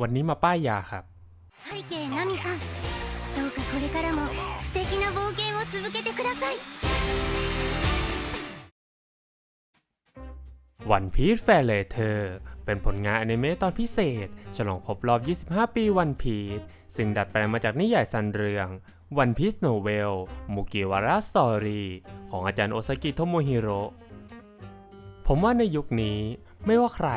วันนี้มาป้ายยาครับ 背景ナミさんどうかこれからも素敵な冒険を続けてください วันพีซแฟร์เลเธอร์เป็นผลงานอนิเมะตอนพิเศษ ฉลองครบรอบ 25 ปีวันพีซซึ่งดัดแปลงมาจากนิยายซันเรืองวันพีซโนเวลมุกิวาระสตอรี่ของอาจารย์โอซากิโทโมฮิโร่ผมว่าในยุคนี้ไม่ว่าใคร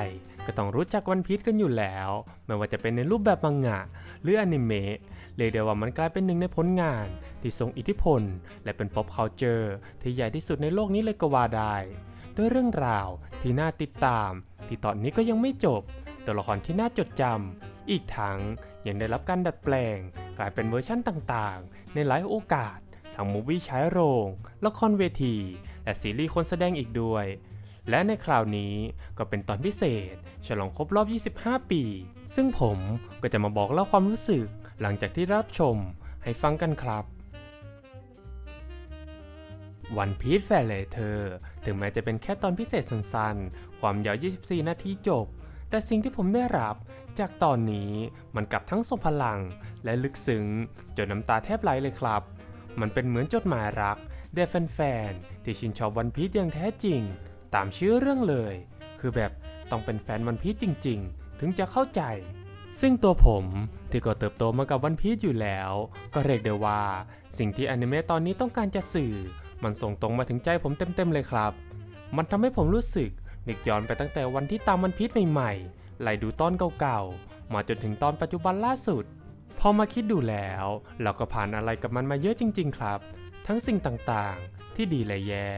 ก็ต้องรู้จักวันพีซกันอยู่แล้ว ไม่ว่าจะเป็นในรูปแบบมังงะ หรืออนิเมะเรียกได้ว่ามันกลายเป็นหนึ่งในผลงาน ที่ทรงอิทธิพล และเป็น pop culture ที่ใหญ่ที่สุดในโลกนี้เลยก็ว่าได้ด้วยเรื่องราวที่น่าติดตาม ที่ตอนนี้ก็ยังไม่จบ ตัวละครที่น่าจดจำอีกทั้งยังได้รับการดัดแปลง กลายเป็นเวอร์ชั่นต่างๆ ในหลายโอกาส ทั้งมูวี่ฉายโรง ละครเวที และซีรีส์คนแสดงอีกด้วย และในคราวนี้ก็เป็นตอนพิเศษ ฉลองครบรอบ 25 ปี ซึ่งผมก็จะมาบอกเล่าความรู้สึก หลังจากที่รับชมให้ฟังกันครับวันพีซแฟร์เลเธอร์ถึงแม้จะเป็นแค่ตอนพิเศษสั้นๆ ความยาว 24 นาทีจบ แต่สิ่งที่ผมได้รับจากตอนนี้มันกลับทั้งทรงพลัง และลึกซึ้งจนน้ำตาแทบไหลเลยครับ มันเป็นเหมือนจดหมายรักแด่แฟนๆ ที่ชื่นชอบวันพีซอย่างแท้จริง ตามชื่อเรื่องเลย คือแบบต้องเป็นแฟนวันพีซจริง ๆ ถึงจะเข้าใจ ซึ่งตัวผมที่ก็เติบโตมากับวันพีซอยู่แล้ว ก็เรียกได้ว่า สิ่งที่อนิเมะตอนนี้ต้องการจะสื่อ มันส่งตรงมาถึงใจผมเต็มๆเลยครับ มันทำให้ผมรู้สึกนึกย้อนไปตั้งแต่วันที่ตามวันพีชใหม่ๆไล่ดูตอนเก่าๆมาจนถึงตอนปัจจุบันล่าสุด พอมาคิดดูแล้ว เราก็ผ่านอะไรกับมันมาเยอะจริง ๆ ครับ ทั้งสิ่งต่างๆ ที่ดีและแย่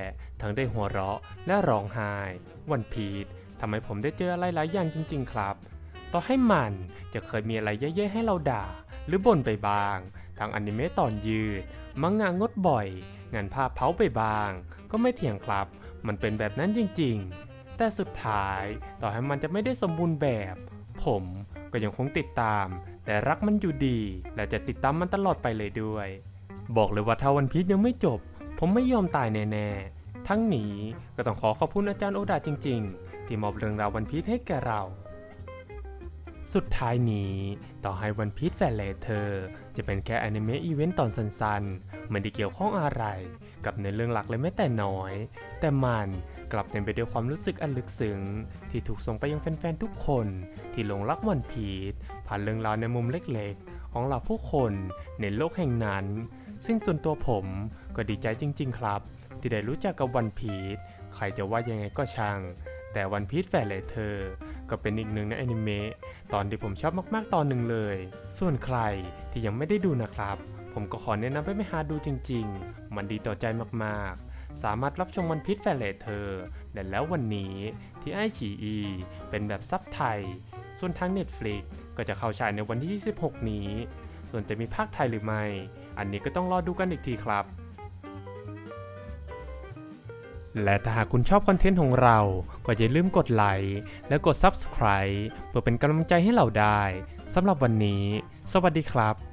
ทั้งได้หัวเราะและร้องไห้ วันพีชทำให้ผมได้เจออะไรหลายอย่างจริง ๆ ครับ ต่อให้มันจะเคยมีอะไรแย่ๆให้เราด่า หรือบ่นไปบ้างทางอนิเมะตอนยืด มังงะงดบ่อย งานภาพเผาไปบ้าง ก็ไม่เถียงครับ มันเป็นแบบนั้นจริง ๆ แต่สุดท้ายต่อให้มันจะไม่ได้สมบูรณ์แบบ ผมก็ยังคงติดตาม แต่รักมันอยู่ดี และจะติดตามมันตลอดไปเลยด้วย บอกเลยว่าถ้าวันพีชยังไม่จบ ผมไม่ยอมตายแน่ๆ ทั้งนี้ก็ต้องขอขอบคุณอาจารย์โอดาจริง ๆ ที่มอบเรื่องราววันพีชให้แก่เรา สุดท้ายนี้ต่อให้วันพีชแฟร์เลเธอจะเป็นแค่อนิเมะอีเวนต์ตอนสั้นๆไม่ได้เกี่ยวข้องอะไร กับในเรื่องหลักเลยแม้แต่น้อย แต่มันกลับเต็มไปด้วยความรู้สึกอันลึกซึ้ง ที่ถูกส่งไปยังแฟนๆทุกคนที่หลงรักวันพีชผ่านเรื่องราวในมุมเล็กๆ ของเราผู้คนในโลกแห่งนั้น ซึ่งส่วนตัวผมก็ดีใจจริง ๆ ครับ ที่ได้รู้จักกับวันพีชใครจะว่ายังไงก็ช่าง แต่วันพีชแฟร์เลเธอร์ก็เป็นอีกหนึ่งในอนิเมะตอนที่ผมชอบมากๆตอนหนึ่งเลย ส่วนใครที่ยังไม่ได้ดูนะครับ ผมก็ขอแนะนำให้ไปหาดูจริง ๆ มันดีต่อใจมากๆ สามารถรับชมวันพิษแฟร์เลเธอร์และแล้ววันนี้ที่ไอฉีอีเป็นแบบซับไทย ส่วนทาง Netflix ก็จะเข้าฉายในวันที่ 26 นี้ ส่วนจะมีภาคไทยหรือไม่ อันนี้ก็ต้องรอดูกันอีกทีครับ และถ้าหากคุณชอบคอนเทนต์ของเรา ก็อย่าลืมกดไลค์และกด Subscribe เพื่อเป็นกำลังใจให้เราได้สำหรับวันนี้ สวัสดีครับ